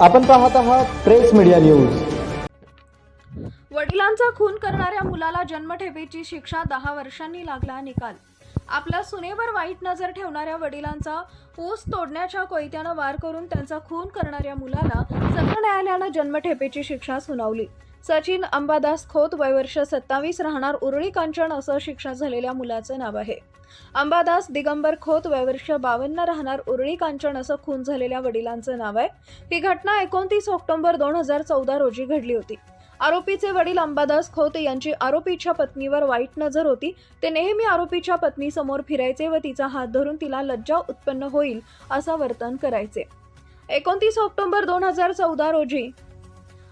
आपण पाहत आहात प्रेस मीडिया न्यूज. वडिलांचा खून करणाऱ्या मुलाला जन्मठेपेची शिक्षा दहा वर्षांनी लागला निकाल. आपल्या सुनेवर वाईट नजर ठेवणाऱ्या वडिलांचा ऊस तोडण्याच्या कोयत्यानं वार करून त्यांचा खून करणाऱ्या मुलाला सत्र न्यायालयानं जन्मठेपेची शिक्षा सुनावली. सचिन अंबादास खोत वयवर्ष सत्तावीस राहणार उरळी कांचन असं शिक्षा झालेल्या मुलाचं नाव आहे. अंबादास दिगंबर खोत वयवर्ष बावन्न राहणार उरळी कांचन असं खून झालेल्या वडिलांचं नाव आहे. ही घटना एकोणतीस ऑक्टोबर दोन हजार चौदा रोजी घडली होती. आरोपीचे वडील अंबादास खोत यांची आरोपीच्या पत्नीवर वाईट नजर होती. ते नेहमी आरोपीच्या पत्नीसमोर फिरायचे व तिचा हात धरून तिला लज्जा उत्पन्न होईल असं वर्तन करायचे. एकोणतीस ऑक्टोबर दोन हजार चौदा रोजी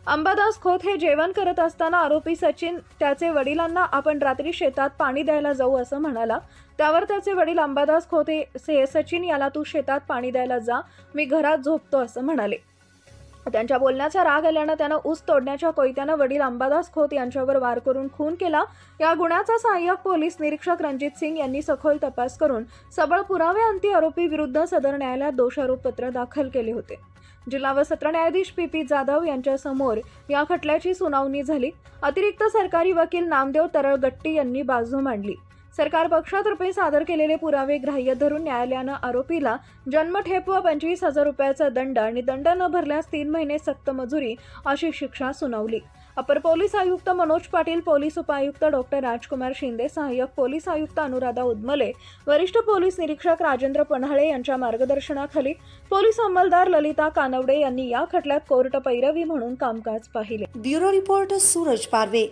अंबादास खोत हे जेवण करत असताना आरोपी सचिन त्याचे वडिलांना आपण रात्री शेतात पाणी द्यायला जाऊ असं म्हणाला. त्यावर त्याचे वडील अंबादास खोत हे से- सचिन याला तू शेतात पाणी द्यायला जा मी घरात झोपतो असं म्हणाले. त्यांच्या बोलण्याचा राग आल्यानं त्यानं ऊस तोडण्याच्या कोयत्यानं वडील अंबादास खोत यांच्यावर वार करून खून केला. या गुन्ह्याचा सहाय्यक पोलीस निरीक्षक रणजित सिंग यांनी सखोल तपास करून सबळ पुराव्याअंती आरोपी विरुद्ध सदर न्यायालयात दोषारोपपत्र दाखल केले होते. जिल्हा व सत्र न्यायाधीश पी पी जाधव यांच्यासमोर या खटल्याची सुनावणी झाली. अतिरिक्त सरकारी वकील नामदेव तरळगट्टी यांनी बाजू मांडली. सरकार पक्षातर्फे सादर केलेले पुरावे ग्राह्य धरून न्यायालयानं आरोपीला जन्मठेप व पंचवीस हजार रुपयाचा दंड आणि दंड न भरल्यास तीन महिने सक्त मजुरी अशी शिक्षा सुनावली. अपर पोलीस आयुक्त मनोज पाटील पोलीस उपायुक्त डॉक्टर राजकुमार शिंदे सहाय्यक पोलीस आयुक्त अनुराधा उदमले वरिष्ठ पोलीस निरीक्षक राजेंद्र पन्हाळे यांच्या मार्गदर्शनाखाली पोलीस अंमलदार ललिता कानवडे यांनी या खटल्यात कोर्ट पैरवी म्हणून कामकाज पाहिले. Bureau report Suraj Parve.